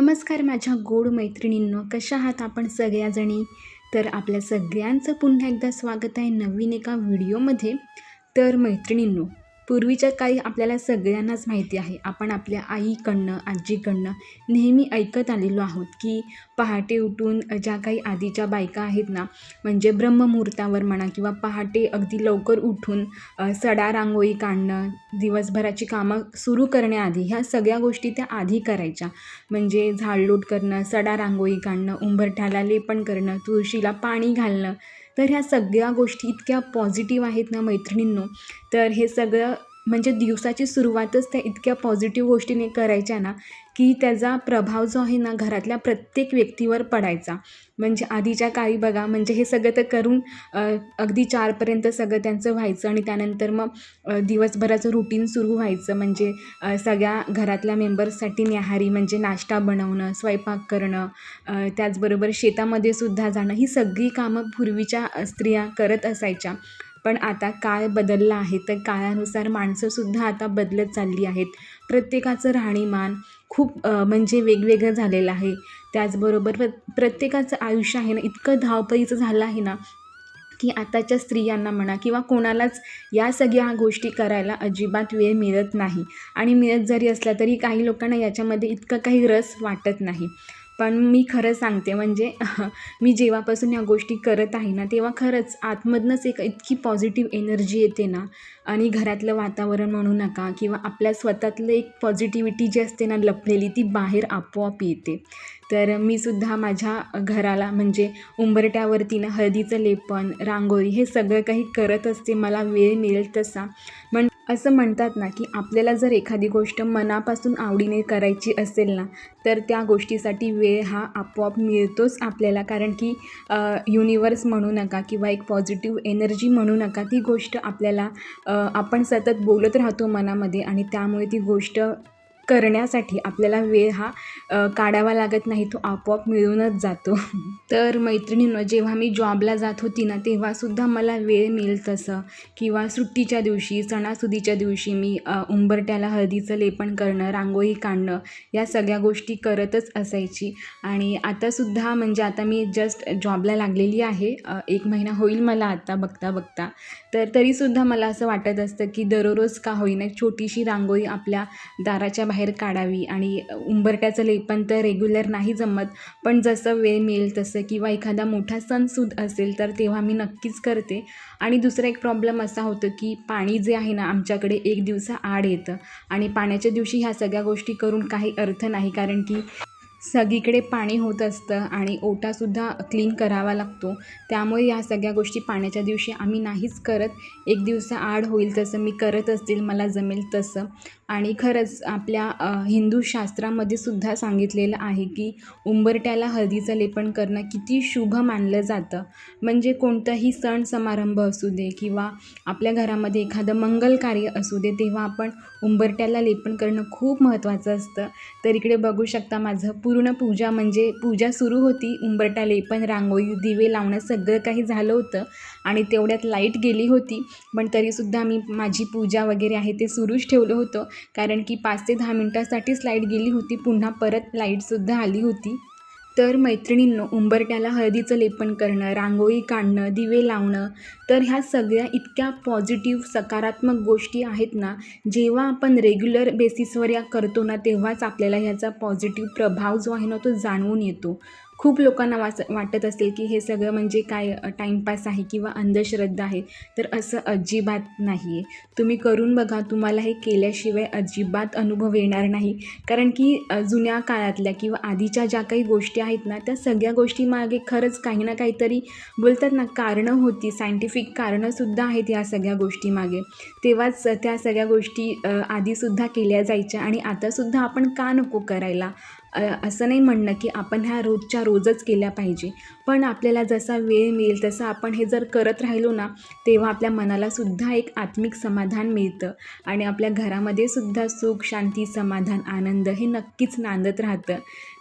नमस्कार माझ्या गोड मैत्रिणींनो कशा आहात आपण सगळ्याजणी? तर आपल्या सगळ्यांचं पुन्हा एकदा स्वागत आहे नवीन एका व्हिडिओमध्ये. तर मैत्रिणींनो पूर्वीच्या काळी आपल्याला सगळ्यांनाच माहिती आहे. आपण आपल्या आईकडनं आजीकडनं नेहमी ऐकत आलेलो आहोत की पहाटे उठून ज्या काही आधीच्या बायका आहेत ना म्हणजे ब्रह्ममुहूर्तावर म्हणा किंवा पहाटे अगदी लवकर उठून सडा रांगोळी काढणं दिवसभराची कामं सुरू करण्याआधी ह्या सगळ्या गोष्टी त्या आधी करायच्या. म्हणजे झाडलोट करणं सडा रांगोळी काढणं उंबरठ्याला लेपन करणं तुळशीला पाणी घालणं. तर ह्या सगळ्या गोष्टी इतक्या पॉझिटिव्ह आहेत ना मैत्रिणींनो तर हे सगळं म्हणजे दिवसाची सुरुवातच त्या इतक्या पॉझिटिव्ह गोष्टीने करायच्या ना की त्याचा प्रभाव जो आहे ना घरातल्या प्रत्येक व्यक्तीवर पडायचा. म्हणजे आधीच्या काळी बघा म्हणजे हे सगळं तर करून अगदी चारपर्यंत सगळं त्यांचं व्हायचं आणि त्यानंतर मग दिवसभराचं रुटीन सुरू व्हायचं. म्हणजे सगळ्या घरातल्या मेंबर्ससाठी न्याहारी म्हणजे नाश्ता बनवणं स्वयंपाक करणं त्याचबरोबर शेतामध्ये सुद्धा जाणं ही सगळी कामं पूर्वीच्या स्त्रिया करत असायच्या. पण आता काळ बदलला आहे. तर काळानुसार माणसंसुद्धा आता बदलत चालली आहेत. प्रत्येकाचं राहणीमान खूप म्हणजे वेगवेगळं झालेलं आहे. त्याचबरोबर प्र प्रत्येकाचं आयुष्य आहे ना इतकं धावपळीचं झालं आहे ना की आताच्या स्त्रियांना म्हणा किंवा कोणालाच या सगळ्या गोष्टी करायला अजिबात वेळ मिळत नाही. आणि मिळत जरी असला तरी काही लोकांना याच्यामध्ये इतकं काही रस वाटत नाही. पण मी खरं सांगते म्हणजे मी जेव्हापासून ह्या गोष्टी करत आहे ना तेव्हा खरंच आतमधनंच एक इतकी पॉझिटिव्ह एनर्जी येते ना. आणि घरातलं वातावरण म्हणू नका किंवा आपल्या स्वतःतलं एक पॉझिटिव्हिटी जी असते ना लपलेली ती बाहेर आपोआप येते. तर मी सुद्धा माझ्या घराला म्हणजे उंबरट्यावरती ना हळदीचं लेपन रांगोळी हे सगळं काही करत असते मला वेळ मिळेल तसा. पण असं म्हणतात ना की आपल्याला जर एखादी गोष्ट मनापासून आवडीने करायची असेल ना तर त्या गोष्टीसाठी वेळ हा आपोआप मिळतोच आपल्याला. कारण की युनिवर्स म्हणू नका किंवा एक पॉझिटिव्ह एनर्जी म्हणू नका ती गोष्ट आपल्याला आपण सतत बोलत राहतो मनामध्ये आणि त्यामुळे ती गोष्ट करण्यासाठी आपल्याला वेळ हा काढावा लागत नाही तो आपोआप मिळूनच जातो. तर मैत्रिणींनो जेव्हा मी जॉबला जात होती ना तेव्हासुद्धा मला वेळ मिळेल तसं. किंवा सुट्टीच्या दिवशी सणासुदीच्या दिवशी मी उंबरट्याला हळदीचं लेपन करणं रांगोळी काढणं या सगळ्या गोष्टी करतच असायची. आणि आतासुद्धा म्हणजे आता मी जस्ट जॉबला लागलेली आहे एक महिना होईल मला आता बघता बघता. तर तरीसुद्धा मला असं वाटत असतं की दररोज का होईना छोटीशी रांगोळी आपल्या दाराच्या बाहेर बाहेर काढावी आणि उंबरट्याचं लेपन तर रेग्युलर नाही जमत. पण जसं वेळ मिळेल तसं किंवा एखादा मोठा सणसूद असेल तर तेव्हा मी नक्कीच करते. आणि दुसरा एक प्रॉब्लेम असा होतो की पाणी जे आहे ना आमच्याकडे एक दिवसा आड येतं. आणि पाण्याच्या दिवशी ह्या सगळ्या गोष्टी करून काही अर्थ नाही. कारण की सगळीकडे पाणी होत असतं आणि ओटासुद्धा क्लीन करावा लागतो. त्यामुळे या सगळ्या गोष्टी पाण्याच्या दिवशी आम्ही नाहीच करत. एक दिवसा आड होईल तसं मी करत असतील मला जमेल तसं. आणि खरंच आपल्या हिंदू शास्त्रामध्ये सुद्धा सांगितलेलं आहे की उंबरट्याला हळदीचं लेपन करणं किती शुभ मानलं जातं. म्हणजे कोणताही सण समारंभ असू दे किंवा आपल्या घरामध्ये एखादं मंगल कार्य असू दे तेव्हा आपण उंबरट्याला लेपन करणं खूप महत्त्वाचं असतं. तर इकडे बघू शकता माझं पूर्ण पूजा म्हणजे पूजा सुरू होती उंबरटा लेपन रांगोळी दिवे लावणं सगळं काही झालं होतं आणि तेवढ्यात लाइट गेली होती. पण तरीसुद्धा मी माझी पूजा वगैरे आहे ते सुरूच ठेवलं होतं. कारण की पाच ते दहा मिनटासाठीच लाइट गेली होती. पुन्हा परत लाईटसुद्धा आली होती. तर मैत्रिणींनो उंबरट्याला हळदीचं लेपन करणं रांगोळी काढणं दिवे लावणं तर ह्या सगळ्या इतक्या पॉझिटिव्ह सकारात्मक गोष्टी आहेत ना जेव्हा आपण रेग्युलर बेसिसवर या करतो ना तेव्हाच आपल्याला ह्याचा पॉझिटिव्ह प्रभाव जो आहे ना तो जाणवून येतो. खूप लोकांना वाच वाटत असेल की हे सगळं म्हणजे काय टाईमपास आहे किंवा अंधश्रद्धा आहे तर असं अजिबात नाही आहे तुम्ही करून बघा तुम्हाला हे केल्याशिवाय अजिबात अनुभव येणार नाही. कारण की जुन्या काळातल्या किंवा आधीच्या ज्या काही गोष्टी आहेत ना त्या सगळ्या गोष्टीमागे खरंच काही ना काहीतरी बोलतात ना कारणं होती सायंटिफिक कारणंसुद्धा आहेत या सगळ्या गोष्टीमागे तेव्हाच त्या सगळ्या गोष्टी आधीसुद्धा केल्या जायच्या आणि आतासुद्धा आपण का नको करायला? असं नाही म्हणणं की आपण ह्या रोजच्या रोजच केल्या पाहिजे. पण आपल्याला जसा वेळ मिळेल तसं आपण हे जर करत राहिलो ना तेव्हा आपल्या मनालासुद्धा एक आत्मिक समाधान मिळतं. आणि आपल्या घरामध्ये सुद्धा सुख शांती समाधान आनंद हे नक्कीच नांदत राहतं.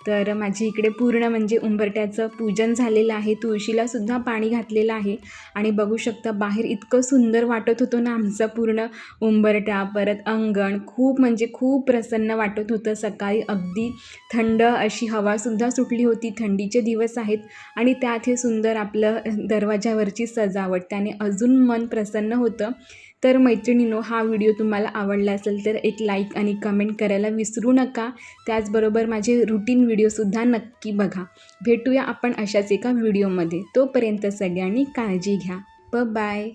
तर माझी इकडे पूर्ण म्हणजे उंबरट्याचं पूजन झालेलं आहे. तुळशीलासुद्धा पाणी घातलेलं आहे. आणि बघू शकता बाहेर इतकं सुंदर वाटत होतं ना आमचं पूर्ण उंबरटा परत अंगण खूप म्हणजे खूप प्रसन्न वाटत होतं. सकाळी अगदी थंड अशी हवासुद्धा सुटली होती. थंडीचे दिवस आहेत आणि त्यात हे सुंदर आपलं दरवाजावरची सजावट त्याने अजून मन प्रसन्न होतं. तर मैत्रिणीनो हा व्हिडिओ तुम्हाला आवडला असेल तर एक लाईक आणि कमेंट करायला विसरू नका. त्याचबरोबर माझे रुटीन व्हिडिओसुद्धा नक्की बघा. भेटूया आपण अशाच एका व्हिडिओमध्ये तोपर्यंत सगळ्यांनी काळजी घ्या. ब बाय